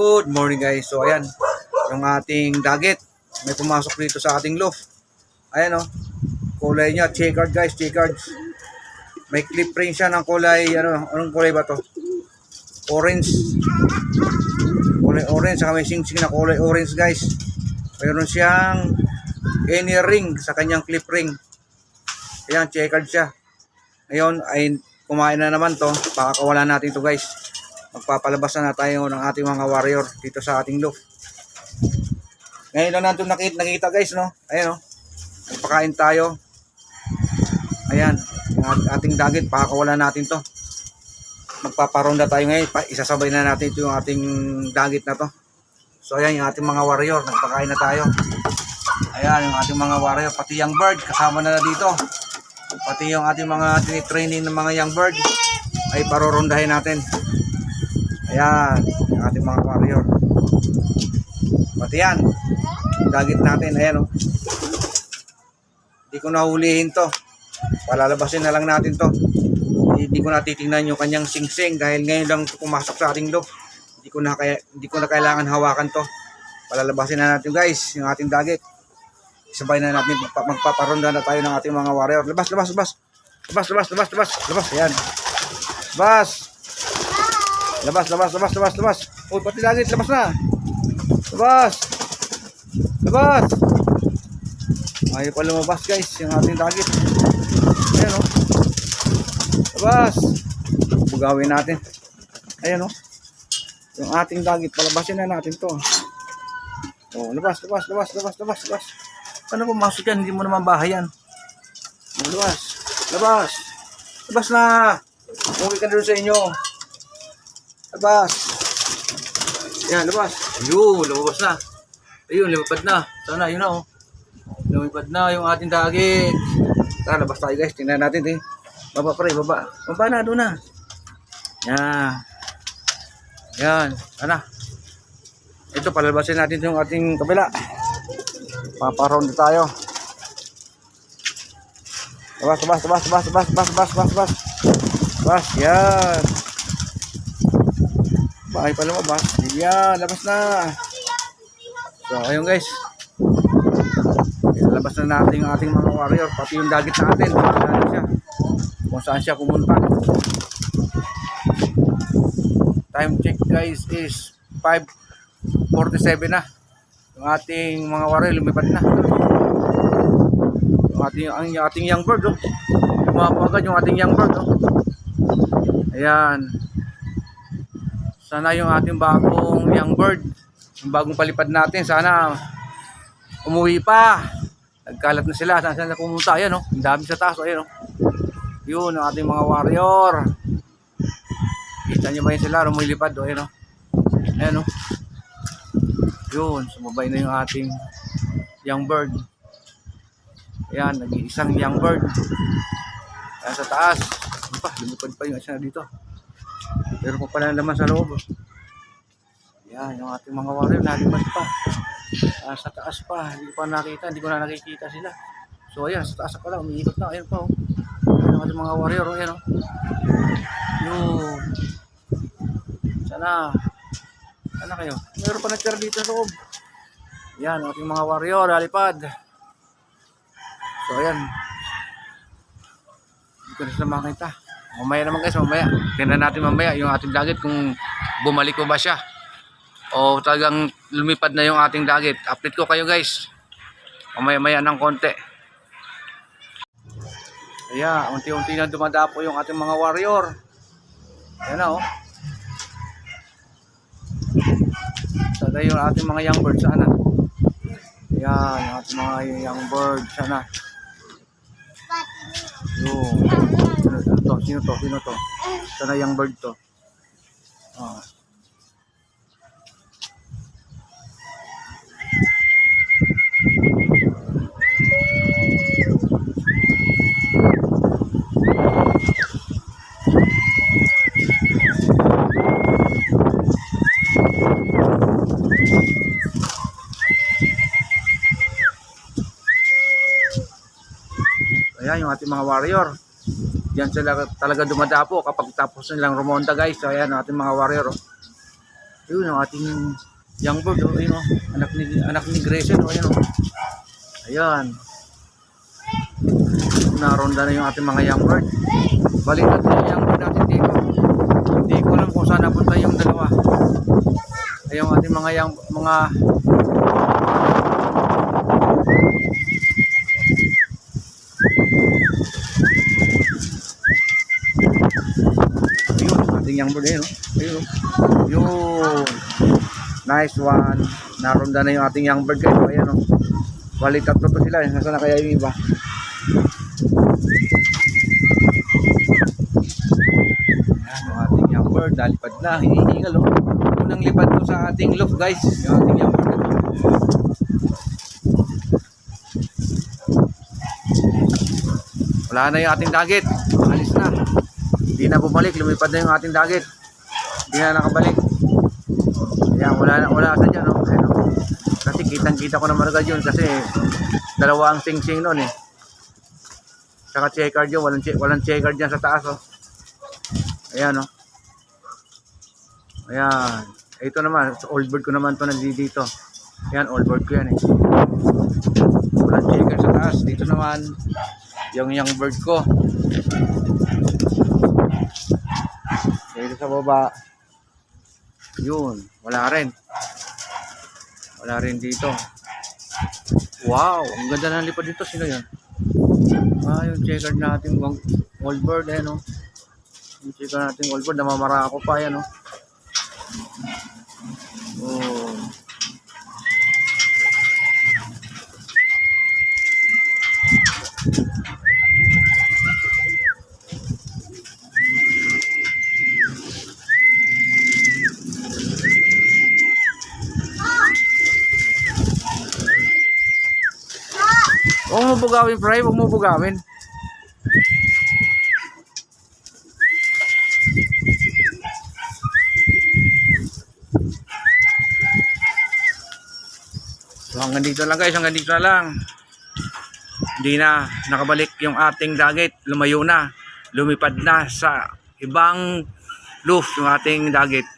Good morning guys. So ayan, yung ating dagat. May pumasok dito sa ating loft. Ayan oh. Kulay niya, checkered guys, checkered. May clip ring siya ng kulay, ano, anong kulay ba to? Orange. Kulay orange, saka may sing-sing na kulay orange guys. Mayroon siyang any ring sa kanyang clip ring. Ayan, checkered siya. Ngayon ay kumain na naman to. Pakakawalan natin to guys. Magpapalabas na, na tayo ng ating mga warrior dito sa ating loft. Ngayon lang natin nakita, nakita guys, no? Ayan, no? Nagpakain tayo. Ayan, at- ating dagit, pakakawalan natin to. Magpaparonda tayo ngayon, isasabay na natin ito yung ating dagit na to. So ayan, yung ating mga warrior, nagpakain na tayo. Ayan, yung ating mga warrior, pati young bird, kasama na na dito. Pati yung ating mga tinitraining ng mga young bird, ay parorondahin natin. Ayan, yung ating mga warrior. Pati yan, dagit natin, ayan o. Hindi ko nahulihin to. Palalabasin na lang natin to. Hindi ko na titingnan yung kanyang singsing dahil ngayon lang pumasok sa ating loop. Hindi ko na kaya hindi ko na kailangan hawakan to. Palalabasin na natin guys, yung ating dagit. Sabay na natin magpa- magpaparonda na tayo ng ating mga warrior. Labas, labas, labas. Labas, labas, labas, labas. Labas, ayan. Labas. Labas, labas, labas, labas, labas. Uy, pati dagit, labas na. Labas. Labas. Ayaw pa lumabas guys, yung ating dagit. Ayan o. Labas. Bugawin natin. Ayan o. Yung ating dagit, palabasin na natin to. Oh, labas, labas, labas, labas, labas, labas. Paano pumasok yan? Hindi mo naman bahay yan. Oh, labas. Labas. Labas na. Umuwi ka na sa inyo. Labas. Yan, labas. Ayun, lumabas na. Ayun, lumipad na. Sana, yun na oh. Lumipad na yung ating target. Tara, labas tayo guys. Tingnan natin eh. Baba pre, baba. Baba na, doon na. Yan. Yan. Ano? Ito, palalabasin natin yung ating kabila. Paparound tayo. Labas, labas, labas, labas, labas, labas, labas, labas. Labas, yan. Bahay pa lumabas. Yan, labas na. So, ayun guys. Ilalabas na natin yung ating mga warrior, pati yung dagit natin. Saan siya, kung saan siya pumunta. Time check guys is 5.47 na. Yung ating mga warrior lumipad na. Yung ating, ang, yung ating young bird, oh. Tumapo agad yung ating young bird, oh. Ayan. Sana yung ating bagong young bird, yung bagong palipad natin, sana umuwi pa. Nagkalat na sila. Saan sila pumunta? Ayan, oh. Ang dami sa taas. oh. Ayan, oh. Yun, ang ating mga warrior. Kita nyo ba yun sila? Rumilipad, oh. Ayan, oh. Ayan, oh. Yun, sumabay na yung ating young bird. Ayan, nag-iisang young bird. Ayan sa taas. Ano pa, lumipad pa yung isa dito. Pero pa pala naman sa loob. Ayan, yung ating mga warrior, nalipad pa. Ah, sa taas pa, hindi pa nakita, hindi ko na nakikita sila. So ayan, sa taas pa lang, umiikot na, ayan pa oh. Ayan ating mga warrior, oh, ayan oh. Yun. Sana. Sana kayo. Meron pa nagtira dito sa loob. Ang ating mga warrior, lalipad. So ayan. Hindi ko na sila makita. Mamaya naman guys, mamaya. Tingnan natin mamaya yung ating dagit kung bumalik ko ba siya o talagang lumipad na yung ating dagit. Update ko kayo guys. Mamaya-maya ng konti. Ayan, unti-unti na dumadapo yung ating mga warrior. Ayan na oh. Sana yung ating mga young bird sana. Ayan, yung ating mga young bird sana. Yung, sino, to? Sino to? Sino to? Sana young bird to. Ah. Ayan yung ating mga warrior. Yan sila talaga dumadapo kapag tapos nilang rumonda guys. So ayan ating mga warrior. Oh. Yun ang ating young bird. Oh, ayun, oh. Anak ni, anak ni Grayson. Oh, ayun, oh. Ayan. Naronda na yung ating mga young bird. Balikan na yung young bird natin dito. Hindi ko alam kung saan napunta yung dalawa. Ay, yung ating mga young, mga Young bird ayun. Ayun. Yun. Nice one. Naronda na yung ating young bird kayo. Ayan oh. Bali tatlo to sila. Nasaan na kaya yung iba? Ayan yung ating young bird. Nalipad na. Hinihingal oh. Unang lipad to sa ating loft guys. Yung ating young bird. Wala na yung ating dagat. Na. Hindi na bumalik. Lumipad na yung ating dagat. Hindi na nakabalik. Ayan, wala na, wala sa dyan, no? Ayan, no? Kasi kitang-kita ko naman agad yun kasi dalawa ang sing-sing nun, eh. Saka checker yun, walang, walang checker dyan sa taas, oh. Ayan, no? Ayan. Ito naman, sa old bird ko naman to nandito. Ayan, old bird ko yan, eh. Walang checker sa taas. Dito naman, yung young bird ko. Sa baba, yun, wala rin. Wala rin dito. Wow, ang ganda ng lipad dito. Sino yan? Ah, yung checker natin, wang- old bird, eh, no? Yung checker natin, old bird, namamara ako pa, yan, no? Oh. Huwag mo bugawin, Fry. Huwag mo bugawin. So hanggang dito lang guys, hanggang dito lang. Hindi na nakabalik yung ating dagat, lumayo na. Lumipad na sa ibang loof yung ating dagat.